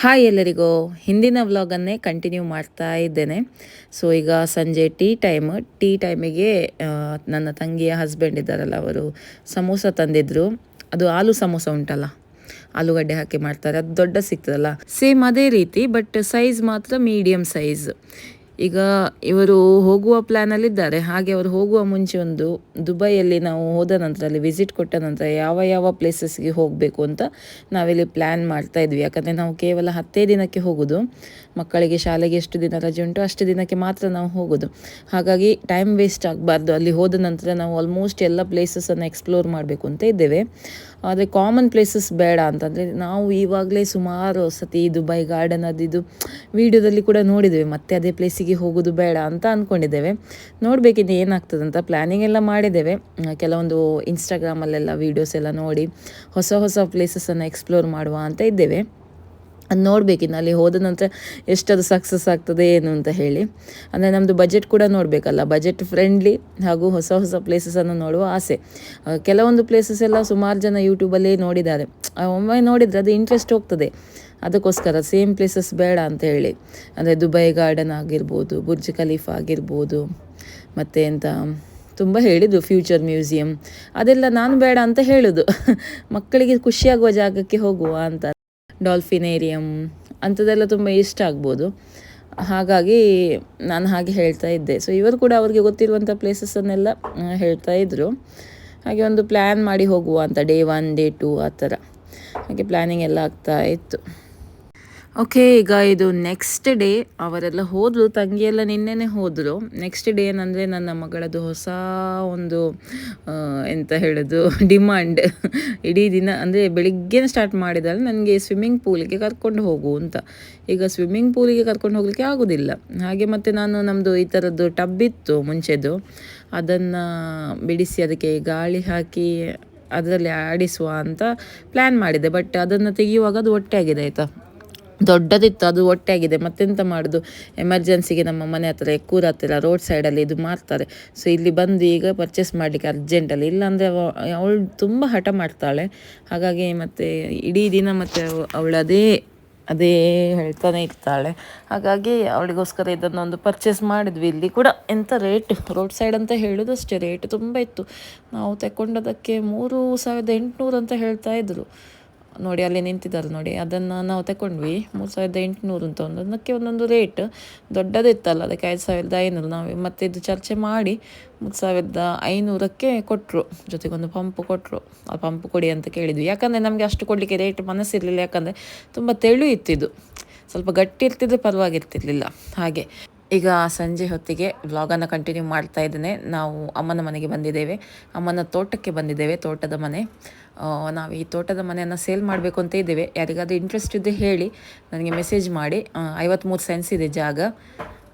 Hi ಎಲ್ಲರಿಗೂ. ಹಿಂದಿನ ವ್ಲಾಗನ್ನೇ continue ಮಾಡ್ತಾ ಇದ್ದೇನೆ. ಸೊ ಈಗ ಸಂಜೆ ಟೀ ಟೈಮ್. ಟೀ ಟೈಮಿಗೆ ನನ್ನ ತಂಗಿಯ ಹಸ್ಬೆಂಡ್ ಇದ್ದಾರಲ್ಲ, ಅವರು ಸಮೋಸ ತಂದಿದ್ರು. ಅದು ಆಲೂ ಸಮೋಸ ಉಂಟಲ್ಲ, ಆಲೂಗಡ್ಡೆ ಹಾಕಿ ಮಾಡ್ತಾರೆ. ಅದು ದೊಡ್ಡ ಸಿಗ್ತದಲ್ಲ. ಸೇಮ್ ಅದೇ ರೀತಿ ಬಟ್ ಸೈಜ್ ಮಾತ್ರ ಮೀಡಿಯಮ್ ಸೈಜ್ ಈಗ ಇವರು ಹೋಗುವ ಪ್ಲ್ಯಾನಲ್ಲಿದ್ದಾರೆ ಹಾಗೆ ಅವರು ಹೋಗುವ ಮುಂಚೆ ಒಂದು ದುಬೈಯಲ್ಲಿ ನಾವು ಹೋದ ನಂತರ, ಅಲ್ಲಿ ವಿಸಿಟ್ ಕೊಟ್ಟ ನಂತರ ಯಾವ ಯಾವ ಪ್ಲೇಸಸ್ಗೆ ಹೋಗಬೇಕು ಅಂತ ನಾವಿಲ್ಲಿ ಪ್ಲ್ಯಾನ್ ಮಾಡ್ತಾ ಇದ್ವಿ. ಯಾಕಂದರೆ ನಾವು ಕೇವಲ ಹತ್ತೇ ದಿನಕ್ಕೆ ಹೋಗೋದು. ಮಕ್ಕಳಿಗೆ ಶಾಲೆಗೆ ಎಷ್ಟು ದಿನ ರಜೆ ಉಂಟು ಅಷ್ಟು ದಿನಕ್ಕೆ ಮಾತ್ರ ನಾವು ಹೋಗೋದು. ಹಾಗಾಗಿ ಟೈಮ್ ವೇಸ್ಟ್ ಆಗಬಾರ್ದು. ಅಲ್ಲಿ ಹೋದ ನಂತರ ನಾವು ಆಲ್ಮೋಸ್ಟ್ ಎಲ್ಲ ಪ್ಲೇಸಸನ್ನು ಎಕ್ಸ್ಪ್ಲೋರ್ ಮಾಡಬೇಕು ಅಂತ ಇದ್ದೇವೆ. ಆದರೆ ಕಾಮನ್ ಪ್ಲೇಸಸ್ ಬೇಡ ಅಂತಂದರೆ ನಾವು ಇವಾಗಲೇ ಸುಮಾರು ಸತಿ ದುಬೈ ಗಾರ್ಡನ್ ಅದಿದು ವಿಡಿಯೋದಲ್ಲಿ ಕೂಡ ನೋಡಿದ್ದೇವೆ. ಮತ್ತೆ ಅದೇ ಪ್ಲೇಸಿಗೆ ಹೋಗೋದು ಬೇಡ ಅಂತ ಅಂದ್ಕೊಂಡಿದ್ದೇವೆ ನೋಡಬೇಕಿದ್ದು ಏನಾಗ್ತದೆ ಅಂತ ಪ್ಲ್ಯಾನಿಂಗ್ ಎಲ್ಲ ಮಾಡಿದ್ದೇವೆ. ಕೆಲವೊಂದು ಇನ್ಸ್ಟಾಗ್ರಾಮಲ್ಲೆಲ್ಲ ವೀಡಿಯೋಸ್ ಎಲ್ಲ ನೋಡಿ ಹೊಸ ಹೊಸ ಪ್ಲೇಸಸನ್ನು ಎಕ್ಸ್ಪ್ಲೋರ್ ಮಾಡುವ ಅಂತ ಇದ್ದೇವೆ. ಅದು ನೋಡಬೇಕಿನ್ನು ಅಲ್ಲಿ ಹೋದ ನಂತರ ಎಷ್ಟದು ಸಕ್ಸಸ್ ಆಗ್ತದೆ ಏನು ಅಂತ ಹೇಳಿ. ಅಂದರೆ ನಮ್ಮದು ಬಜೆಟ್ ಕೂಡ ನೋಡಬೇಕಲ್ಲ ಬಜೆಟ್ ಫ್ರೆಂಡ್ಲಿ ಹಾಗೂ ಹೊಸ ಹೊಸ ಪ್ಲೇಸಸನ್ನು ನೋಡುವ ಆಸೆ. ಕೆಲವೊಂದು ಪ್ಲೇಸಸ್ ಎಲ್ಲ ಸುಮಾರು ಜನ ಯೂಟ್ಯೂಬಲ್ಲೇ ನೋಡಿದ್ದಾರೆ. ಒಮ್ಮೆ ನೋಡಿದರೆ ಅದು ಇಂಟ್ರೆಸ್ಟ್ ಹೋಗ್ತದೆ. ಅದಕ್ಕೋಸ್ಕರ ಸೇಮ್ ಪ್ಲೇಸಸ್ ಬೇಡ ಅಂತ ಹೇಳಿ. ಅಂದರೆ ದುಬೈ ಗಾರ್ಡನ್ ಆಗಿರ್ಬೋದು ಬುರ್ಜ್ ಖಲೀಫ್ ಆಗಿರ್ಬೋದು, ಮತ್ತು ಎಂಥ ತುಂಬ ಹೇಳಿದ್ದು ಫ್ಯೂಚರ್ ಮ್ಯೂಸಿಯಂ ಅದೆಲ್ಲ ನಾನು ಬೇಡ ಅಂತ ಹೇಳೋದು. ಮಕ್ಕಳಿಗೆ ಖುಷಿಯಾಗುವ ಜಾಗಕ್ಕೆ ಹೋಗುವ ಅಂತ. ಡಾಲ್ಫಿನೇರಿಯಂ ಅಂಥದ್ದೆಲ್ಲ ತುಂಬ ಇಷ್ಟ ಆಗ್ಬೋದು. ಹಾಗಾಗಿ ನಾನು ಹಾಗೆ ಹೇಳ್ತಾ ಇದ್ದೆ. ಸೊ ಇವರು ಕೂಡ ಅವ್ರಿಗೆ ಗೊತ್ತಿರುವಂಥ ಪ್ಲೇಸಸ್ಸನ್ನೆಲ್ಲ ಹೇಳ್ತಾ ಇದ್ದರು ಹಾಗೆ ಒಂದು ಪ್ಲ್ಯಾನ್ ಮಾಡಿ ಹೋಗುವ ಅಂತ ಡೇ ಒನ್ ಡೇ ಟೂ ಆ ಥರ. ಹಾಗೆ ಪ್ಲ್ಯಾನಿಂಗ್ ಎಲ್ಲ ಆಗ್ತಾ ಇತ್ತು. ಓಕೆ, ಈಗ ಇದು ನೆಕ್ಸ್ಟ್ ಡೇ ಅವರೆಲ್ಲ ಹೋದರು, ತಂಗಿಯೆಲ್ಲ ನಿನ್ನೆನೇ ಹೋದರು. ನೆಕ್ಸ್ಟ್ ಡೇ ಏನಂದರೆ, ನನ್ನ ಮಗಳದು ಹೊಸ ಒಂದು ಎಂತ ಹೇಳೋದು ಡಿಮಾಂಡ್ ಇಡೀ ದಿನ, ಅಂದರೆ ಬೆಳಿಗ್ಗೆ ಸ್ಟಾರ್ಟ್ ಮಾಡಿದಾಳೆ, ನನಗೆ ಸ್ವಿಮ್ಮಿಂಗ್ ಪೂಲಿಗೆ ಕರ್ಕೊಂಡು ಹೋಗು ಅಂತ. ಈಗ ಸ್ವಿಮ್ಮಿಂಗ್ ಪೂಲಿಗೆ ಕರ್ಕೊಂಡು ಹೋಗಲಿಕ್ಕೆ ಆಗೋದಿಲ್ಲ. ಹಾಗೆ ಮತ್ತು ನಾನು ನಮ್ಮದು ಈ ಥರದ್ದು ಟಬ್ ಇತ್ತು ಮುಂಚೆದು. ಅದನ್ನು ಬಿಡಿಸಿ ಅದಕ್ಕೆ ಗಾಳಿ ಹಾಕಿ ಅದರಲ್ಲಿ ಆಡಿಸುವ ಅಂತ ಪ್ಲ್ಯಾನ್ ಮಾಡಿದೆ ಬಟ್ ಅದನ್ನು ತೆಗೆಯುವಾಗ ಅದು ಒಟ್ಟೆ ಆಗಿದೆ, ಆಯಿತಾ? ದೊಡ್ಡದಿತ್ತು, ಅದು ಒಟ್ಟೆ ಆಗಿದೆ ಮತ್ತೆಂತ ಮಾಡೋದು? ಎಮರ್ಜೆನ್ಸಿಗೆ ನಮ್ಮ ಮನೆ ಹತ್ರ ಎಕ್ಕೂರ ಹತ್ತಿರ ರೋಡ್ ಸೈಡಲ್ಲಿ ಇದು ಮಾರ್ತಾರೆ. ಸೊ ಇಲ್ಲಿ ಬಂದು ಈಗ ಪರ್ಚೇಸ್ ಮಾಡಲಿಕ್ಕೆ ಅರ್ಜೆಂಟಲ್ಲಿ ಇಲ್ಲಾಂದರೆ ಅವಳು ತುಂಬ ಹಠ ಮಾಡ್ತಾಳೆ. ಹಾಗಾಗಿ ಮತ್ತು ಇಡೀ ದಿನ ಮತ್ತು ಅವಳು ಅದೇ ಅದೇ ಹೇಳ್ತಾನೆ ಇರ್ತಾಳೆ. ಹಾಗಾಗಿ ಅವಳಿಗೋಸ್ಕರ ಇದನ್ನೊಂದು ಪರ್ಚೇಸ್ ಮಾಡಿದ್ವಿ. ಇಲ್ಲಿ ಕೂಡ ಎಂಥ ರೇಟ್ ರೋಡ್ ಸೈಡ್ ಅಂತ ಹೇಳೋದು ಅಷ್ಟೇ ರೇಟ್ ತುಂಬ ಇತ್ತು. ನಾವು ತಗೊಂಡದಕ್ಕೆ ಮೂರು ಸಾವಿರದ ಎಂಟುನೂರು ಅಂತ ಹೇಳ್ತಾ ಇದ್ರು. ನೋಡಿ, ಅಲ್ಲಿ ನಿಂತಿದ್ದಾರೆ ನೋಡಿ, ಅದನ್ನು ನಾವು ತಗೊಂಡ್ವಿ ಮೂರು ಸಾವಿರದ ಎಂಟುನೂರು ಅಂತ ಒಂದು, ಅದಕ್ಕೆ ಒಂದೊಂದು ರೇಟ್ ದೊಡ್ಡದಿತ್ತಲ್ಲ, ಅದಕ್ಕೆ ಐದು ಸಾವಿರದ ಐನೂರು ನಾವು ಮತ್ತೆ ಇದು ಚರ್ಚೆ ಮಾಡಿ ಮೂರು ಸಾವಿರದ ಐನೂರಕ್ಕೆ ಕೊಟ್ಟರು ಜೊತೆಗೊಂದು ಪಂಪು ಕೊಟ್ಟರು ಆ ಪಂಪು ಕೊಡಿ ಅಂತ ಕೇಳಿದ್ವಿ. ಯಾಕಂದರೆ ನಮಗೆ ಅಷ್ಟು ಕೊಡಲಿಕ್ಕೆ ರೇಟ್ ಮನಸ್ಸಿರಲಿಲ್ಲ, ಯಾಕಂದರೆ ತುಂಬ ತೆಳು ಇತ್ತಿದ್ದು ಸ್ವಲ್ಪ ಗಟ್ಟಿ ಇರ್ತಿದ್ರೆ ಪರವಾಗಿರ್ತಿರ್ಲಿಲ್ಲ. ಹಾಗೆ ಈಗ ಸಂಜೆ ಹೊತ್ತಿಗೆ ವ್ಲಾಗನ್ನು ಕಂಟಿನ್ಯೂ ಮಾಡ್ತಾ ಇದ್ದೇನೆ. ನಾವು ಅಮ್ಮನ ಮನೆಗೆ ಬಂದಿದ್ದೇವೆ. ಅಮ್ಮನ ತೋಟಕ್ಕೆ ಬಂದಿದ್ದೇವೆ, ತೋಟದ ಮನೆ. ನಾವು ಈ ತೋಟದ ಮನೆಯನ್ನು ಸೇಲ್ ಮಾಡಬೇಕು ಅಂತ ಇದ್ದೇವೆ. ಯಾರಿಗಾದ್ರೂ ಇಂಟ್ರೆಸ್ಟ್ ಇದ್ದರೆ ಹೇಳಿ, ನನಗೆ ಮೆಸೇಜ್ ಮಾಡಿ. ಐವತ್ತ್ಮೂರು ಸೆನ್ಸ್ ಇದೆ ಜಾಗ.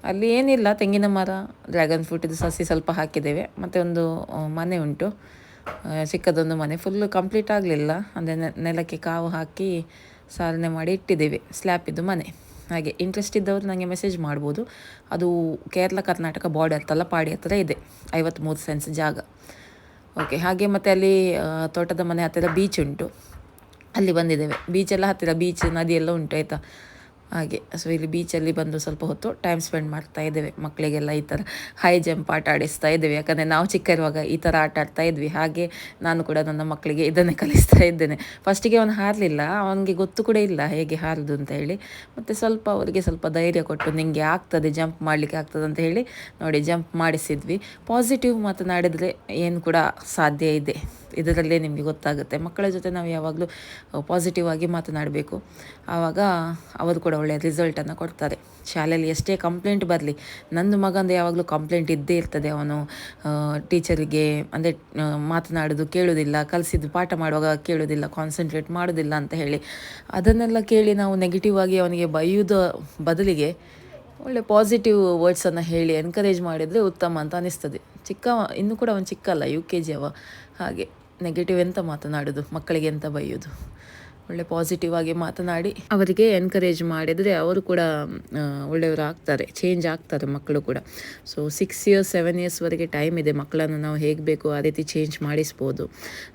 ಅಲ್ಲಿ ಏನಿಲ್ಲ, ತೆಂಗಿನ ಮರ ಡ್ರ್ಯಾಗನ್ ಇದು ಸಸಿ ಸ್ವಲ್ಪ ಹಾಕಿದ್ದೇವೆ. ಮತ್ತು ಒಂದು ಮನೆ ಉಂಟು. ಚಿಕ್ಕದೊಂದು ಮನೆ ಫುಲ್ಲು ಕಂಪ್ಲೀಟ್ ಆಗಲಿಲ್ಲ. ಅಂದರೆ ನೆಲಕ್ಕೆ ಕಾವು ಹಾಕಿ ಸಾಲನೆ ಮಾಡಿ ಇಟ್ಟಿದ್ದೇವೆ. ಸ್ಲ್ಯಾಪಿದ್ದು ಮನೆ. ಹಾಗೆ ಇಂಟ್ರೆಸ್ಟ್ ಇದ್ದವರು ನನಗೆ ಮೆಸೇಜ್ ಮಾಡ್ಬೋದು. ಅದು ಕೇರಳ, ಕರ್ನಾಟಕ ಬಾರ್ಡರ್ ತಲಪಾಡಿ ಹತ್ರ ಇದೆ. ಐವತ್ತ್ಮೂರು ಸೆನ್ಸ್ ಜಾಗ. ಓಕೆ ಹಾಗೆ ಮತ್ತೆ ಅಲ್ಲಿ ತೋಟದ ಮನೆ ಹತ್ತಿರ ಬೀಚ್ ಉಂಟು. ಅಲ್ಲಿ ಬಂದಿದ್ದೇವೆ. ಬೀಚೆಲ್ಲ ಹತ್ತಿರ ಬೀಚ್ ನದಿ ಎಲ್ಲ ಉಂಟು, ಆಯಿತಾ? ಹಾಗೆ ಸೊ ಇಲ್ಲಿ ಬೀಚಲ್ಲಿ ಬಂದು ಸ್ವಲ್ಪ ಹೊತ್ತು ಟೈಮ್ ಸ್ಪೆಂಡ್ ಮಾಡ್ತಾ ಇದ್ದೇವೆ. ಮಕ್ಕಳಿಗೆಲ್ಲ ಈ ಥರ ಹೈ ಜಂಪ್ ಆಟ ಆಡಿಸ್ತಾ ಇದ್ದೇವೆ. ಯಾಕಂದರೆ ನಾವು ಚಿಕ್ಕ ಇರುವಾಗ ಈ ಥರ ಆಟ ಆಡ್ತಾ ಇದ್ವಿ. ಹಾಗೆ ನಾನು ಕೂಡ ನನ್ನ ಮಕ್ಕಳಿಗೆ ಇದನ್ನೇ ಕಲಿಸ್ತಾ ಇದ್ದೇನೆ. ಫಸ್ಟಿಗೆ ಅವನು ಹಾರಲಿಲ್ಲ. ಅವನಿಗೆ ಗೊತ್ತು ಕೂಡ ಇಲ್ಲ ಹೇಗೆ ಹಾರದು ಅಂತ ಹೇಳಿ. ಮತ್ತು ಸ್ವಲ್ಪ ಅವರಿಗೆ ಸ್ವಲ್ಪ ಧೈರ್ಯ ಕೊಟ್ಟು ನಿಮಗೆ ಆಗ್ತದೆ ಜಂಪ್ ಮಾಡಲಿಕ್ಕೆ ಆಗ್ತದೆ ಅಂತ ಹೇಳಿ ನೋಡಿ ಜಂಪ್ ಮಾಡಿಸಿದ್ವಿ. ಪಾಸಿಟಿವ್ ಮಾತನಾಡಿದರೆ ಏನು ಕೂಡ ಸಾಧ್ಯ ಇದೆ. ಇದರಲ್ಲೇ ನಿಮಗೆ ಗೊತ್ತಾಗುತ್ತೆ. ಮಕ್ಕಳ ಜೊತೆ ನಾವು ಯಾವಾಗಲೂ ಪಾಸಿಟಿವ್ ಆಗಿ ಮಾತನಾಡಬೇಕು. ಆವಾಗ ಅವರು ಕೂಡ ಒಳ್ಳೆಯ ರಿಸಲ್ಟನ್ನು ಕೊಡ್ತಾರೆ ಶಾಲೆಯಲ್ಲಿ ಎಷ್ಟೇ ಕಂಪ್ಲೇಂಟ್ ಬರಲಿ ನನ್ನ ಮಗಂದು ಯಾವಾಗಲೂ ಕಂಪ್ಲೇಂಟ್ ಇದ್ದೇ ಇರ್ತದೆ. ಅವನು ಟೀಚರಿಗೆ ಅಂದರೆ ಮಾತನಾಡೋದು ಕೇಳೋದಿಲ್ಲ, ಕಲಿಸಿದ್ದು ಪಾಠ ಮಾಡುವಾಗ ಕೇಳೋದಿಲ್ಲ ಕಾನ್ಸಂಟ್ರೇಟ್ ಮಾಡೋದಿಲ್ಲ ಅಂತ ಹೇಳಿ. ಅದನ್ನೆಲ್ಲ ಕೇಳಿ ನಾವು ನೆಗೆಟಿವ್ ಆಗಿ ಅವನಿಗೆ ಬೈಯೋದ ಬದಲಿಗೆ ಒಳ್ಳೆ ಪಾಸಿಟಿವ್ ವರ್ಡ್ಸನ್ನು ಹೇಳಿ ಎನ್ಕರೇಜ್ ಮಾಡಿದರೆ ಉತ್ತಮ ಅಂತ ಅನಿಸ್ತದೆ. ಚಿಕ್ಕ, ಇನ್ನೂ ಕೂಡ ಅವನು ಚಿಕ್ಕಲ್ಲ ಯು ಕೆ ಜಿ ಅವ. ಹಾಗೆ ನೆಗೆಟಿವ್ ಎಂತ ಮಾತನಾಡೋದು, ಮಕ್ಕಳಿಗೆ ಎಂತ ಬೈಯೋದು? ಒಳ್ಳೆ ಪಾಸಿಟಿವ್ ಆಗಿ ಮಾತನಾಡಿ ಅವರಿಗೆ ಎನ್ಕರೇಜ್ ಮಾಡಿದರೆ ಅವರು ಕೂಡ ಒಳ್ಳೆಯವರು ಆಗ್ತಾರೆ ಚೇಂಜ್ ಆಗ್ತಾರೆ ಮಕ್ಕಳು ಕೂಡ. ಸೊ ಸಿಕ್ಸ್ ಇಯರ್ಸ್ ಸೆವೆನ್ ಇಯರ್ಸ್ವರೆಗೆ ಟೈಮ್ ಇದೆ, ಮಕ್ಕಳನ್ನು ನಾವು ಹೇಗೆ ಬೇಕು ಆ ರೀತಿ ಚೇಂಜ್ ಮಾಡಿಸ್ಬೋದು.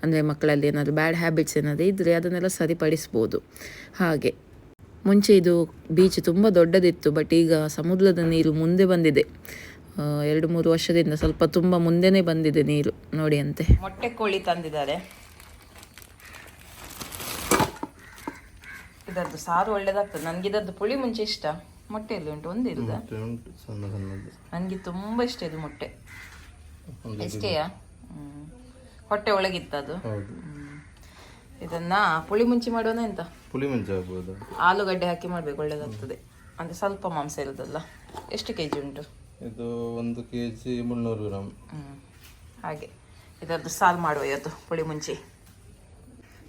ಅಂದರೆ ಮಕ್ಕಳಲ್ಲಿ ಏನಾದರೂ ಬ್ಯಾಡ್ ಹ್ಯಾಬಿಟ್ಸ್ ಏನಾದರೂ ಇದ್ದರೆ ಅದನ್ನೆಲ್ಲ ಸರಿಪಡಿಸ್ಬೋದು. ಹಾಗೆ, ಮುಂಚೆ ಇದು ಬೀಚ್ ತುಂಬ ದೊಡ್ಡದಿತ್ತು ಬಟ್ ಈಗ ಸಮುದ್ರದ ನೀರು ಮುಂದೆ ಬಂದಿದೆ. ಎರಡು ಮೂರು ವರ್ಷದಿಂದ ಸ್ವಲ್ಪ ತುಂಬ ಮುಂದೆನೇ ಬಂದಿದೆ ನೀರು. ನೋಡಿ ಅಂತೆ. ಮೊಟ್ಟೆ ಕೋಳಿ ತಂದಿದ್ದಾರೆ. ಇದರದ್ದು ಸಾರು ಒಳ್ಳೇದಾಗ್ತದೆ. ನನಗೆ ಇದರದ್ದು ಪುಳಿ ಮುಂಚೆ ಇಷ್ಟ. ಮೊಟ್ಟೆಯಲ್ಲಿ ಉಂಟು ಒಂದು ಮತ್ತೆ ಉಂಟು ಸಣ್ಣ ಸಣ್ಣದು ನನಗೆ ತುಂಬ ಇಷ್ಟ ಇದು ಮೊಟ್ಟೆ. ಹ್ಮ್. ಹೊಟ್ಟೆ ಒಳಗಿತ್ತದು ಅದು. ಇದನ್ನ ಪುಳಿ ಮುಂಚಿ ಮಾಡೋಣ ಎಂತ? ಪುಳಿ ಮುಂಚೆ ಆಗ್ಬೋದು. ಆಲೂಗಡ್ಡೆ ಹಾಕಿ ಮಾಡ್ಬೇಕು ಒಳ್ಳೇದಾಗ್ತದೆ. ಅಂದ್ರೆ ಸ್ವಲ್ಪ ಮಾಂಸ ಇರೋದಲ್ಲ. ಎಷ್ಟು ಕೆ ಜಿ ಉಂಟು? ಇದು ಒಂದು ಕೆ ಜಿ ಮುನ್ನೂರು ಗ್ರಾಮ್ ಹ್ಮ್. ಹಾಗೆ. ಇದರದ್ದು ಸಾರು ಮಾಡುವ ಇವತ್ತು ಪುಳಿ ಮುಂಚಿ.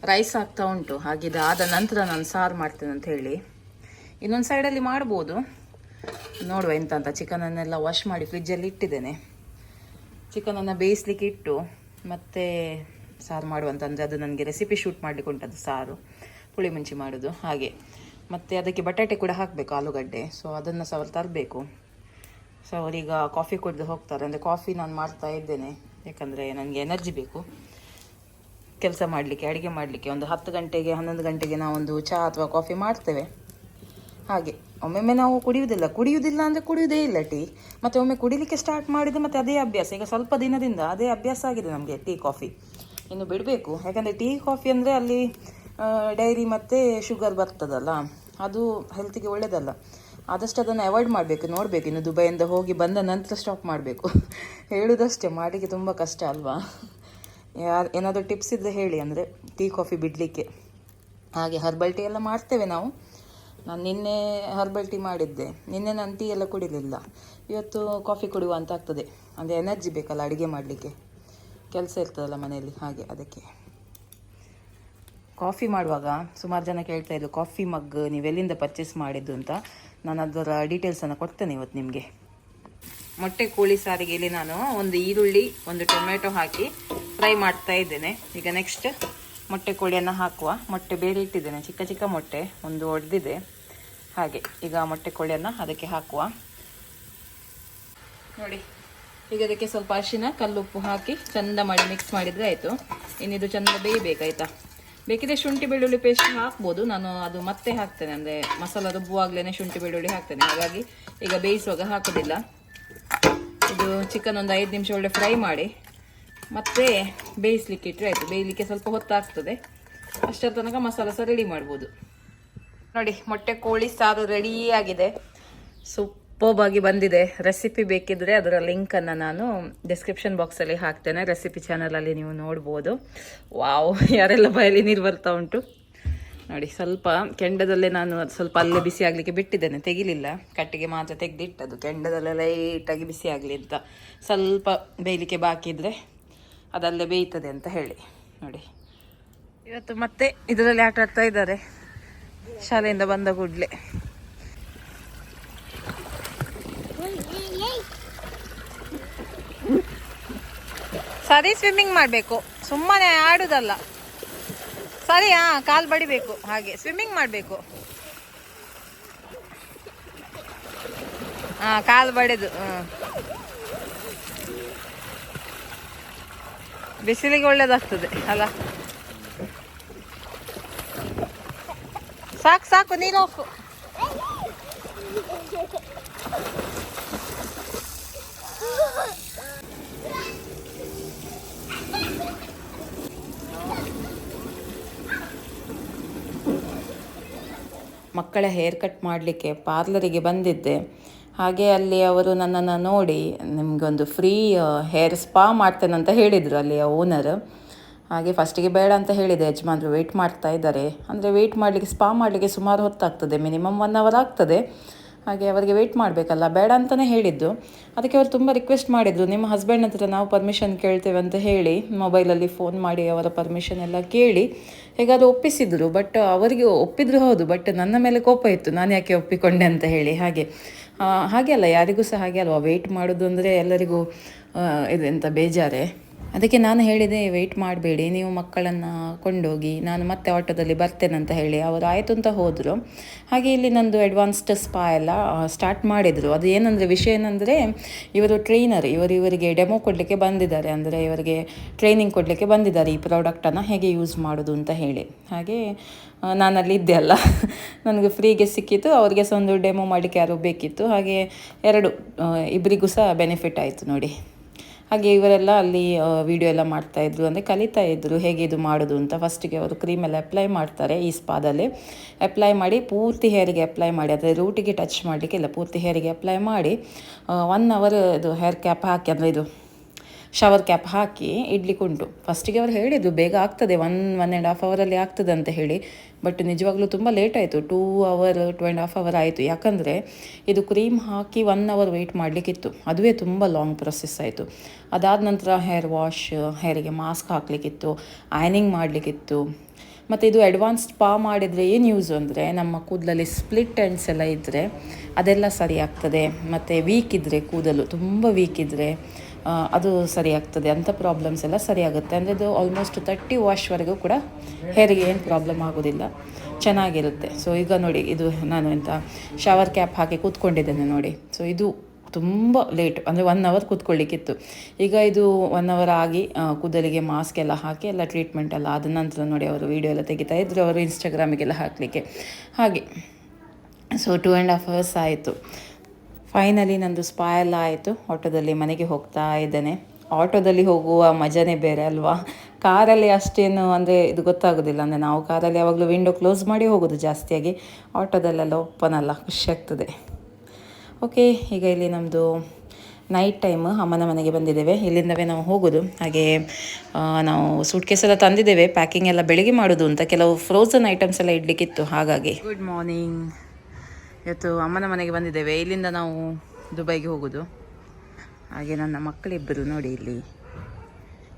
ರೈಸ್ ಆಗ್ತಾ ಉಂಟು. ಹಾಗೆ ಆದ ನಂತರ ನಾನು ಸಾರು ಮಾಡ್ತೇನೆ ಅಂತ ಹೇಳಿ. ಇನ್ನೊಂದು ಸೈಡಲ್ಲಿ ಮಾಡ್ಬೋದು. ನೋಡುವ ಎಂತ ಅಂತ ಚಿಕನನ್ನೆಲ್ಲ ವಾಶ್ ಮಾಡಿ ಫ್ರಿಜ್ಜಲ್ಲಿ ಇಟ್ಟಿದ್ದೇನೆ. ಚಿಕನನ್ನು ಬೇಯಿಸ್ಲಿಕ್ಕೆ ಇಟ್ಟು, ಮತ್ತೆ ಸಾರು ಮಾಡುವಂತಂದರೆ ಅದು ನನಗೆ ರೆಸಿಪಿ ಶೂಟ್ ಮಾಡಲಿಕ್ಕೆ ಉಂಟದು ಸಾರು. ಪುಳಿ ಮುಂಚಿ ಮಾಡೋದು, ಹಾಗೆ. ಮತ್ತು ಅದಕ್ಕೆ ಬಟಾಟೆ ಕೂಡ ಹಾಕಬೇಕು, ಆಲೂಗಡ್ಡೆ. ಸೊ ಅದನ್ನು ಸಹ ಅವ್ರು ತರಬೇಕು. ಸೊ ಅವರೀಗ ಕಾಫಿ ಕುಡಿದು ಹೋಗ್ತಾರೆ. ಅಂದರೆ ಕಾಫಿ ನಾನು ಮಾಡ್ತಾ ಇದ್ದೇನೆ. ಯಾಕಂದರೆ ನನಗೆ ಎನರ್ಜಿ ಬೇಕು. ಕೆಲಸ ಮಾಡಲಿಕ್ಕೆ, ಅಡುಗೆ ಮಾಡಲಿಕ್ಕೆ ಒಂದು ಹತ್ತು ಗಂಟೆಗೆ, ಹನ್ನೊಂದು ಗಂಟೆಗೆ ನಾವೊಂದು ಚಹಾ ಅಥವಾ ಕಾಫಿ ಮಾಡ್ತೇವೆ. ಹಾಗೆ, ಒಮ್ಮೊಮ್ಮೆ ನಾವು ಕುಡಿಯುವುದಿಲ್ಲ. ಕುಡಿಯುವುದಿಲ್ಲ ಅಂದರೆ ಕುಡಿಯುವುದೇ ಇಲ್ಲ ಟೀ. ಮತ್ತು ಒಮ್ಮೆ ಕುಡಿಲಿಕ್ಕೆ ಸ್ಟಾರ್ಟ್ ಮಾಡಿದ್ದು ಮತ್ತು ಅದೇ ಅಭ್ಯಾಸ. ಈಗ ಸ್ವಲ್ಪ ದಿನದಿಂದ ಅದೇ ಅಭ್ಯಾಸ ಆಗಿದೆ ನಮಗೆ ಟೀ, ಕಾಫಿ. ಇನ್ನು ಬಿಡಬೇಕು. ಯಾಕಂದರೆ ಟೀ, ಕಾಫಿ ಅಂದರೆ ಅಲ್ಲಿ ಡೈರಿ ಮತ್ತು ಶುಗರ್ ಬರ್ತದಲ್ಲ. ಅದು ಹೆಲ್ತಿಗೆ ಒಳ್ಳೆಯದಲ್ಲ ಆದಷ್ಟು ಅದನ್ನು ಅವಾಯ್ಡ್ ಮಾಡಬೇಕು, ನೋಡಬೇಕು. ಇನ್ನು ದುಬೈಯಿಂದ ಹೋಗಿ ಬಂದ ನಂತರ ಸ್ಟಾಪ್ ಮಾಡಬೇಕು. ಹೇಳುವುದಷ್ಟೇ ಮಾಡಲಿಕ್ಕೆ ತುಂಬ ಕಷ್ಟ ಅಲ್ವಾ? ಯಾರು ಏನಾದರೂ ಟಿಪ್ಸ್ ಇದ್ದರೆ ಹೇಳಿ, ಅಂದರೆ ಟೀ ಕಾಫಿ ಬಿಡಲಿಕ್ಕೆ. ಹಾಗೆ ಹರ್ಬಲ್ ಟೀ ಎಲ್ಲ ಮಾಡ್ತೇವೆ ನಾವು. ನಾನು ನಿನ್ನೆ ಹರ್ಬಲ್ ಟೀ ಮಾಡಿದ್ದೆ. ನಿನ್ನೆ ನಾನು ಟೀ ಎಲ್ಲ ಕುಡಿಲಿಲ್ಲ. ಇವತ್ತು ಕಾಫಿ ಕುಡಿಯುವ ಅಂತ ಆಗ್ತದೆ. ಅಂದರೆ ಎನರ್ಜಿ ಬೇಕಲ್ಲ ಅಡುಗೆ ಮಾಡಲಿಕ್ಕೆ. ಕೆಲಸ ಇರ್ತದಲ್ಲ ಮನೆಯಲ್ಲಿ, ಹಾಗೆ ಅದಕ್ಕೆ. ಕಾಫಿ ಮಾಡುವಾಗ ಸುಮಾರು ಜನ ಕೇಳ್ತಾ ಇದ್ರು ಕಾಫಿ ಮಗ್ ನೀವೆಲ್ಲಿಂದ ಪರ್ಚೇಸ್ ಮಾಡಿದ್ದು? ಅಂತ. ನಾನು ಅದರ ಡೀಟೇಲ್ಸನ್ನು ಕೊಡ್ತೇನೆ ಇವತ್ತು ನಿಮಗೆ. ಮೊಟ್ಟೆ ಕೋಳಿ ಸಾರಿಗೆ ಇಲ್ಲಿ ನಾನು ಒಂದು ಈರುಳ್ಳಿ, ಒಂದು ಟೊಮೆಟೊ ಹಾಕಿ ಫ್ರೈ ಮಾಡ್ತಾ ಇದ್ದೇನೆ. ಈಗ ನೆಕ್ಸ್ಟ್ ಮೊಟ್ಟೆ ಕೋಳಿಯನ್ನು ಹಾಕುವ. ಮೊಟ್ಟೆ ಬೇರೆ ಇಟ್ಟಿದ್ದೇನೆ ಚಿಕ್ಕ ಚಿಕ್ಕ ಮೊಟ್ಟೆ, ಒಂದು ಒಡೆದಿದೆ. ಹಾಗೆ, ಈಗ ಮೊಟ್ಟೆ ಕೋಳಿಯನ್ನು ಅದಕ್ಕೆ ಹಾಕುವ. ನೋಡಿ, ಈಗ ಅದಕ್ಕೆ ಸ್ವಲ್ಪ ಅರಿಶಿನ, ಕಲ್ಲುಪ್ಪು ಹಾಕಿ ಚಂದ ಮಾಡಿ ಮಿಕ್ಸ್ ಮಾಡಿದರೆ ಆಯಿತು. ಇನ್ನಿದು ಚಂದ ಬೇಯಬೇಕಾಯ್ತಾ? ಬೇಕಿದ್ರೆ ಶುಂಠಿ ಬೆಳ್ಳುಳ್ಳಿ ಪೇಸ್ಟ್ ಹಾಕ್ಬೋದು. ನಾನು ಅದು ಮತ್ತೆ ಹಾಕ್ತೇನೆ, ಅಂದರೆ ಮಸಾಲ ರುಬ್ಬುವಾಗಲೇ ಶುಂಠಿ ಬೆಳ್ಳುಳ್ಳಿ ಹಾಕ್ತೇನೆ. ಹಾಗಾಗಿ ಈಗ ಬೇಯಿಸುವಾಗ ಹಾಕೋದಿಲ್ಲ. ಇದು ಚಿಕನ್ ಒಂದು ಐದು ನಿಮಿಷ ಒಳ್ಳೆ ಫ್ರೈ ಮಾಡಿ. ಮತ್ತೆ ಬೇಯಿಸ್ಲಿಕ್ಕೆ ಇಟ್ಟರೆ ಆಯಿತು. ಬೇಯಲಿಕ್ಕೆ ಸ್ವಲ್ಪ ಹೊತ್ತಾಗ್ತದೆ. ಅಷ್ಟರ ತನಕ ಮಸಾಲ ಸಹ ರೆಡಿ ಮಾಡ್ಬೋದು. ನೋಡಿ, ಮೊಟ್ಟೆ, ಕೋಳಿ, ಸಾರು ರೆಡಿ ಆಗಿದೆ. ಸೂಪರ್ಬಾಗಿ ಬಂದಿದೆ. ರೆಸಿಪಿ ಬೇಕಿದ್ರೆ ಅದರ ಲಿಂಕನ್ನು ನಾನು ಡಿಸ್ಕ್ರಿಪ್ಷನ್ ಬಾಕ್ಸಲ್ಲಿ ಹಾಕ್ತೇನೆ. ರೆಸಿಪಿ ಚಾನಲಲ್ಲಿ ನೀವು ನೋಡ್ಬೋದು. ವಾವ್ ಯಾರೆಲ್ಲ ಬಾಯಲ್ಲಿ ನೀರು ಬರ್ತಾ ಉಂಟು? ನೋಡಿ ಸ್ವಲ್ಪ ಕೆಂಡದಲ್ಲೇ ನಾನು ಅದು ಸ್ವಲ್ಪ ಅಲ್ಲೇ ಬಿಸಿ ಆಗಲಿಕ್ಕೆ ಬಿಟ್ಟಿದ್ದೇನೆ. ತೆಗಿಲಿಲ್ಲ. ಕಟ್ಟಿಗೆ ಮಾತ್ರ ತೆಗೆದಿಟ್ಟದು ಕೆಂಡದಲ್ಲೇ ಲೈಟಾಗಿ ಬಿಸಿ ಆಗಲಿ ಅಂತ ಸ್ವಲ್ಪ ಬೇಯಲಿಕ್ಕೆ ಬಾಕಿ ಇದ್ದರೆ ಅದಲ್ಲೇ ಬೇಯ್ತದೆ ಅಂತ ಹೇಳಿ. ನೋಡಿ. ಇವತ್ತು ಮತ್ತೆ ಇದರಲ್ಲಿ ಆಟ ಆಡ್ತಾ ಇದ್ದಾರೆ. ಶಾಲೆಯಿಂದ ಬಂದ ಕೂಡಲೇ. ಸರಿ ಸ್ವಿಮ್ಮಿಂಗ್ ಮಾಡಬೇಕು. ಸುಮ್ಮನೆ ಆಡುದಲ್ಲ. ಸರಿ ಹಾ ಕಾಲು ಬಡಿಬೇಕು. ಹಾಗೆ. ಸ್ವಿಮ್ಮಿಂಗ್ ಮಾಡಬೇಕು. ಹಾ ಕಾಲು ಬಡಿದು. ಬಿಸಿಲಿಗೆ ಒಳ್ಳೇದಾಗ್ತದೆ, ಅಲ್ಲ? ಸಾಕು ಸಾಕು ನೀರು ಮಕ್ಕಳ ಹೇರ್ ಕಟ್ ಮಾಡಲಿಕ್ಕೆ ಪಾರ್ಲರಿಗೆ ಬಂದಿದ್ದೆ. ಹಾಗೆ ಅಲ್ಲಿ ಅವರು ನನ್ನನ್ನು ನೋಡಿ ನಿಮಗೊಂದು ಫ್ರೀ ಹೇರ್ ಸ್ಪಾ ಮಾಡ್ತೇನೆ ಅಂತ ಹೇಳಿದರು ಅಲ್ಲಿಯ ಓನರ್ ಹಾಗೆ ಫಸ್ಟಿಗೆ ಬೇಡ ಅಂತ ಹೇಳಿದೆ, ಯಜಮಾನ್ರು ವೆಯ್ಟ್ ಮಾಡ್ತಾ ಇದ್ದಾರೆ. ಅಂದರೆ ವೆಯ್ಟ್ ಮಾಡಲಿಕ್ಕೆ ಸ್ಪಾ ಮಾಡಲಿಕ್ಕೆ ಸುಮಾರು ಹೊತ್ತಾಗ್ತದೆ ಮಿನಿಮಮ್ ಒನ್ ಅವರ್ ಆಗ್ತದೆ. ಹಾಗೆ ಅವರಿಗೆ ವೆಯ್ಟ್ ಮಾಡಬೇಕಲ್ಲ, ಬೇಡ ಅಂತಲೇ ಹೇಳಿದ್ದು. ಅದಕ್ಕೆ ಅವರು ತುಂಬ ರಿಕ್ವೆಸ್ಟ್ ಮಾಡಿದರು, ನಿಮ್ಮ ಹಸ್ಬೆಂಡ್ ಹತ್ರ ನಾವು ಪರ್ಮಿಷನ್ ಕೇಳ್ತೇವೆ ಅಂತ ಹೇಳಿ ಮೊಬೈಲಲ್ಲಿ ಫೋನ್ ಮಾಡಿ ಅವರ ಪರ್ಮಿಷನ್ ಎಲ್ಲ ಕೇಳಿ. ಹೇಗಾದರೂ ಒಪ್ಪಿಸಿದ್ರು ಬಟ್ ಅವರಿಗೆ ಒಪ್ಪಿದ್ರು ಹೌದು ಬಟ್ ನನ್ನ ಮೇಲೆ ಕೋಪ ಇತ್ತು, ನಾನು ಯಾಕೆ ಒಪ್ಪಿಕೊಂಡೆ ಅಂತ ಹೇಳಿ, ಹಾಗೆ. ಹಾಗೆ ಅಲ್ಲ, ಯಾರಿಗೂ ಸಹ ಹಾಗೆ ಅಲ್ವಾ ವೆಯ್ಟ್ ಮಾಡೋದು ಅಂದರೆ ಎಲ್ಲರಿಗೂ ಇದೆಂಥ ಬೇಜಾರೆ. ಅದಕ್ಕೆ ನಾನು ಹೇಳಿದೆ ವೆಯ್ಟ್ ಮಾಡಬೇಡಿ, ನೀವು ಮಕ್ಕಳನ್ನು ಕೊಂಡೋಗಿ ನಾನು ಮತ್ತೆ ಆಟೋದಲ್ಲಿ ಬರ್ತೇನೆ ಅಂತ ಹೇಳಿ. ಅವರು ಆಯಿತು ಅಂತ ಹೋದರು. ಹಾಗೆ ಇಲ್ಲಿ ನಂದು ಅಡ್ವಾನ್ಸ್ಡ್ ಸ್ಪಾ ಎಲ್ಲ ಸ್ಟಾರ್ಟ್ ಮಾಡಿದರು. ಅದು ಏನಂದರೆ, ವಿಷಯ ಏನಂದರೆ, ಇವರು ಟ್ರೈನರ್ ಇವರು ಇವರಿಗೆ ಡೆಮೋ ಕೊಡಲಿಕ್ಕೆ ಬಂದಿದ್ದಾರೆ. ಅಂದರೆ ಇವರಿಗೆ ಟ್ರೈನಿಂಗ್ ಕೊಡಲಿಕ್ಕೆ ಬಂದಿದ್ದಾರೆ ಈ ಪ್ರಾಡಕ್ಟನ್ನು ಹೇಗೆ ಯೂಸ್ ಮಾಡೋದು ಅಂತ ಹೇಳಿ. ಹಾಗೆ ನಾನು ನಾನಲ್ಲಿ ಇದ್ದೆ ಅಲ್ಲ. ನನಗೆ ಫ್ರೀಗೆ ಸಿಕ್ಕಿತ್ತು. ಅವ್ರಿಗೆ ಸಹ ಒಂದು ಡೆಮೋ ಮಾಡಲಿಕ್ಕೆ ಯಾರೋ ಬೇಕಿತ್ತು. ಹಾಗೆ ಎರಡು ಇಬ್ಬರಿಗೂ ಸಹ ಬೆನಿಫಿಟ್ ಆಯಿತು ನೋಡಿ. ಹಾಗೆ ಇವರೆಲ್ಲ ಅಲ್ಲಿ ವಿಡಿಯೋ ಎಲ್ಲ ಮಾಡ್ತಾ ಇದ್ರು. ಅಂದರೆ ಕಲಿತಾ ಇದ್ರು ಹೇಗೆ ಇದು ಮಾಡೋದು ಅಂತ. ಫಸ್ಟಿಗೆ ಅವರು ಕ್ರೀಮ್ ಎಲ್ಲ ಅಪ್ಲೈ ಮಾಡ್ತಾರೆ ಈ ಸ್ಪಾದಲ್ಲಿ ಅಪ್ಲೈ ಮಾಡಿ, ಪೂರ್ತಿ ಹೇರಿಗೆ ಅಪ್ಲೈ ಮಾಡಿ ಅಂದರೆ ರೂಟಿಗೆ ಟಚ್ ಮಾಡಲಿಕ್ಕೆ ಇಲ್ಲ, ಪೂರ್ತಿ ಹೇರಿಗೆ ಅಪ್ಲೈ ಮಾಡಿ ಒನ್ ಅವರ್ ಇದು ಹೇರ್ ಕ್ಯಾಪ್ ಹಾಕಿ, ಅಂದರೆ ಇದು ಶವರ್ ಕ್ಯಾಪ್ ಹಾಕಿ ಇಡ್ಲಿಕ್ಕೆ ಉಂಟು. ಫಸ್ಟಿಗೆ ಅವ್ರು ಹೇಳಿದ್ದು ಬೇಗ ಆಗ್ತದೆ ಒನ್ ಒನ್ ಆ್ಯಂಡ್ ಹಾಫ್ ಅವರಲ್ಲಿ ಆಗ್ತದೆ ಅಂತ ಹೇಳಿ. ಬಟ್ ನಿಜವಾಗ್ಲೂ ತುಂಬ ಲೇಟ್ ಆಯಿತು two hour two and half hour ಆಯಿತು. ಯಾಕಂದರೆ ಇದು ಕ್ರೀಮ್ ಹಾಕಿ ಒನ್ ಅವರ್ ವೆಯ್ಟ್ ಮಾಡಲಿಕ್ಕಿತ್ತು. ಅದುವೇ ತುಂಬ ಲಾಂಗ್ ಪ್ರೊಸೆಸ್ ಆಯಿತು. ಅದಾದ ನಂತರ ಹೇರ್ ವಾಶ್ ಹೇರಿಗೆ ಮಾಸ್ಕ್ ಹಾಕಲಿಕ್ಕಿತ್ತು ಐನಿಂಗ್ ಮಾಡಲಿಕ್ಕಿತ್ತು. ಮತ್ತು ಇದು ಅಡ್ವಾನ್ಸ್ ಪಾ ಮಾಡಿದರೆ ಏನು ಯೂಸ್ ಅಂದರೆ, ನಮ್ಮ ಕೂದಲಲ್ಲಿ ಸ್ಪ್ಲಿಟ್ ಎಂಡ್ಸ್ ಎಲ್ಲ ಇದ್ದರೆ ಅದೆಲ್ಲ ಸರಿ ಆಗ್ತದೆ. ಮತ್ತು ವೀಕ್ ಇದ್ದರೆ ಕೂದಲು, ತುಂಬ ವೀಕ್ ಇದ್ದರೆ ಅದು ಸರಿ ಆಗ್ತದೆ ಅಂಥ ಪ್ರಾಬ್ಲಮ್ಸ್ ಎಲ್ಲ ಸರಿ ಆಗುತ್ತೆ ಅಂದರೆ ಇದು ಆಲ್ಮೋಸ್ಟ್ ತರ್ಟಿ ವಾಶ್ವರೆಗೂ ಕೂಡ ಹೇರಿಗೆ ಏನು ಪ್ರಾಬ್ಲಮ್ ಆಗೋದಿಲ್ಲ. ಚೆನ್ನಾಗಿರುತ್ತೆ. ಸೊ ಈಗ ನೋಡಿ, ಇದು ನಾನು ಎಂಥ ಶವರ್ ಕ್ಯಾಪ್ ಹಾಕಿ ಕೂತ್ಕೊಂಡಿದ್ದೇನೆ ನೋಡಿ. ಸೊ ಇದು ತುಂಬ ಲೇಟ್ ಅಂದರೆ ಒನ್ ಅವರ್ ಕೂತ್ಕೊಳ್ಳಿಕ್ಕಿತ್ತು. ಈಗ ಇದು ಒನ್ ಅವರ್ ಆಗಿ ಕೂದಲಿಗೆ ಮಾಸ್ಕ್ ಎಲ್ಲ ಹಾಕಿ ಎಲ್ಲ ಟ್ರೀಟ್ಮೆಂಟ್ ಎಲ್ಲ ಆದ ನಂತರ ನೋಡಿ ಅವರು ವೀಡಿಯೋ ಎಲ್ಲ ತೆಗಿತಾ ಇದ್ರು. ಅವರು ಇನ್ಸ್ಟಾಗ್ರಾಮಿಗೆಲ್ಲ ಹಾಕಲಿಕ್ಕೆ. ಹಾಗೆ. So two and half hours ಆಯಿತು. ಫೈನಲಿ ನಂದು ಸ್ಪಾ ಎಲ್ಲ ಆಯಿತು. ಆಟೋದಲ್ಲಿ ಮನೆಗೆ ಹೋಗ್ತಾ ಇದ್ದೇನೆ. ಆಟೋದಲ್ಲಿ ಹೋಗುವ ಮಜನೇ ಬೇರೆ ಅಲ್ವಾ? ಕಾರಲ್ಲಿ ಅಷ್ಟೇನು ಅಂದರೆ ಇದು ಗೊತ್ತಾಗೋದಿಲ್ಲ. ಅಂದರೆ ನಾವು ಕಾರಲ್ಲಿ ಯಾವಾಗಲೂ ವಿಂಡೋ ಕ್ಲೋಸ್ ಮಾಡಿ ಹೋಗೋದು ಜಾಸ್ತಿಯಾಗಿ ಆಟೋದಲ್ಲೆಲ್ಲ ಓಪನ್ ಅಲ್ಲ. ಖುಷಿ ಆಗ್ತದೆ. ಓಕೆ ಈಗ ಇಲ್ಲಿ ನಮ್ಮದು ನೈಟ್ ಟೈಮ್ ಅಮ್ಮನ ಮನೆಗೆ ಬಂದಿದ್ದೇವೆ. ಇಲ್ಲಿಂದವೇ ನಾವು ಹೋಗೋದು. ಹಾಗೆ ನಾವು ಸೂಟ್ ಕೇಸ್ ಎಲ್ಲ ತಂದಿದ್ದೇವೆ. ಪ್ಯಾಕಿಂಗ್ ಎಲ್ಲ ಬೆಳಿಗ್ಗೆ ಮಾಡೋದು ಅಂತ. ಕೆಲವು ಫ್ರೋಝನ್ ಐಟಮ್ಸ್ ಎಲ್ಲ ಇಡಲಿಕ್ಕಿತ್ತು. ಹಾಗಾಗಿ. ಗುಡ್ ಮಾರ್ನಿಂಗ್ ಇವತ್ತು ಅಮ್ಮನ ಮನೆಗೆ ಬಂದಿದ್ದೇವೆ. ಇಲ್ಲಿಂದ ನಾವು ದುಬೈಗೆ ಹೋಗೋದು. ಹಾಗೆ ನನ್ನ ಮಕ್ಕಳಿಬ್ಬರು ನೋಡಿ ಇಲ್ಲಿ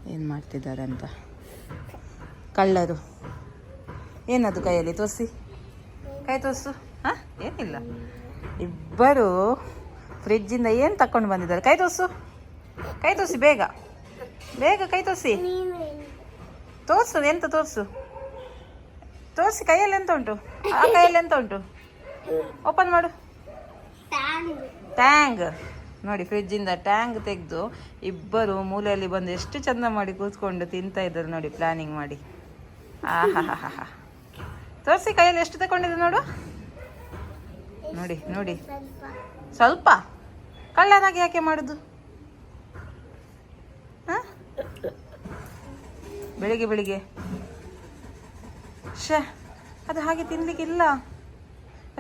ಏನು ಮಾಡ್ತಿದ್ದಾರೆ ಅಂತ. ಕಳ್ಳರು. ಏನದು ಕೈಯಲ್ಲಿ? ತೋರಿಸಿ. ಕೈ ತೋರಿಸು. ಹಾಂ? ಏನಿಲ್ಲ. ಇಬ್ಬರು ಫ್ರಿಜ್ಜಿಂದ ಏನು ತಕೊಂಡು ಬಂದಿದ್ದಾರೆ? ಕೈ ತೋರಿಸು. ಕೈ ತೋರಿಸಿ ಬೇಗ. ಬೇಗ ಕೈ ತೋರಿಸಿ. ತೋರಿಸು, ಎಂತ ತೋರಿಸು? ತೋರಿಸಿ ಕೈಯಲ್ಲಿ ಎಂತ ಉಂಟು? ಆ ಕೈಯಲ್ಲಿ ಎಂತ ಉಂಟು? ಓಪನ್ ಮಾಡು. ಟ್ಯಾಂಗ್ ನೋಡಿ ಫ್ರಿಜ್ಜಿಂದ ಟ್ಯಾಂಗ್ ತೆಗೆದು ಇಬ್ಬರು ಮೂಲೆಯಲ್ಲಿ ಬಂದು ಎಷ್ಟು ಚಂದ ಮಾಡಿ ಕೂತ್ಕೊಂಡು ತಿಂತಾ ಇದ್ದಾರೆ ನೋಡಿ ಪ್ಲಾನಿಂಗ್ ಮಾಡಿ. ಆಹಾ ತೋರಿಸಿ ಕೈಯಲ್ಲಿ ಎಷ್ಟು ತಗೊಂಡಿದೆ ನೋಡು. ನೋಡಿ ನೋಡಿ. ಸ್ವಲ್ಪ. ಕಳ್ಳನಾಗಿ ಯಾಕೆ ಮಾಡುದು? ಹ? ಬೆಳಿಗ್ಗೆ ಬೆಳಿಗ್ಗೆ. ಶ ಅದು ಹಾಗೆ ತಿನ್ಲಿಕ್ಕಿಲ್ಲ.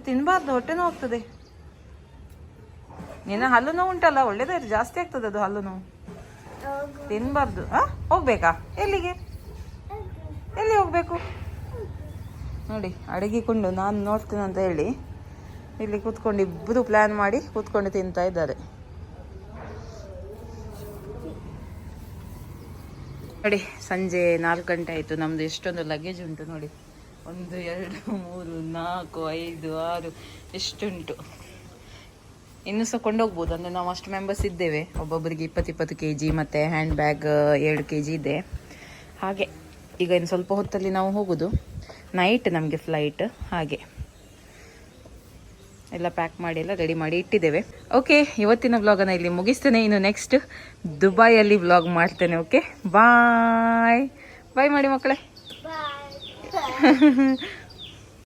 ತಿನ್ನಬಾರ್ದು ಹೊಟ್ಟೆ ನೋವು ಆಗ್ತದೆ. ನಿನ್ನ ಹಲ್ಲು ನೋವು ಉಂಟಲ್ಲ, ಒಳ್ಳೇದೇ ಜಾಸ್ತಿ ಆಗ್ತದೆ ಅದು ಹಲ್ಲು ನೋವು. ತಿನ್ನಬಾರ್ದು ಹಾಂ ಹೋಗ್ಬೇಕಾ? ಎಲ್ಲಿಗೆ? ಎಲ್ಲಿ ಹೋಗ್ಬೇಕು? ನೋಡಿ ಅಡಗಿಕೊಂಡು ನಾನು ನೋಡ್ತೀನಿ ಅಂತ ಹೇಳಿ. ಇಲ್ಲಿ ಕೂತ್ಕೊಂಡು ಇಬ್ಬರು ಪ್ಲ್ಯಾನ್ ಮಾಡಿ ಕೂತ್ಕೊಂಡು ತಿಂತಾ ಇದ್ದಾರೆ. ನೋಡಿ, ಸಂಜೆ ನಾಲ್ಕು ಗಂಟೆ ಆಯಿತು ನಮ್ಮದು ಎಷ್ಟೊಂದು ಲಗೇಜ್ ಉಂಟು ನೋಡಿ. ಒಂದು, ಎರಡು, ಮೂರು, ನಾಲ್ಕು, ಐದು, ಆರು, ಎಷ್ಟುಂಟು? ಇನ್ನೂ ಸಹ ಕೊಂಡೋಗ್ಬೋದು. ಅಂದರೆ ನಾವು ಅಷ್ಟು ಮೆಂಬರ್ಸ್ ಇದ್ದೇವೆ. ಒಬ್ಬೊಬ್ಬರಿಗೆ ಇಪ್ಪತ್ತು ಇಪ್ಪತ್ತು ಕೆ ಜಿ ಮತ್ತು ಹ್ಯಾಂಡ್ ಬ್ಯಾಗ್ ಎರಡು ಕೆ ಜಿ ಇದೆ. ಹಾಗೆ, ಈಗ ಇನ್ನು ಸ್ವಲ್ಪ ಹೊತ್ತಲ್ಲಿ ನಾವು ಹೋಗೋದು. ನೈಟ್ ನಮಗೆ ಫ್ಲೈಟ್ ಹಾಗೆ. ಎಲ್ಲ ಪ್ಯಾಕ್ ಮಾಡಿ, ಎಲ್ಲ ರೆಡಿ ಮಾಡಿ ಇಟ್ಟಿದ್ದೇವೆ. ಓಕೆ ಇವತ್ತಿನ ವ್ಲಾಗನ್ನು ಇಲ್ಲಿ ಮುಗಿಸ್ತೇನೆ. ಇನ್ನು ನೆಕ್ಸ್ಟ್ ದುಬೈಯಲ್ಲಿ ವ್ಲಾಗ್ ಮಾಡ್ತೇನೆ ಓಕೆ ಬಾಯ್ ಬಾಯ್ ಮಾಡಿ ಮಕ್ಕಳೇ Right.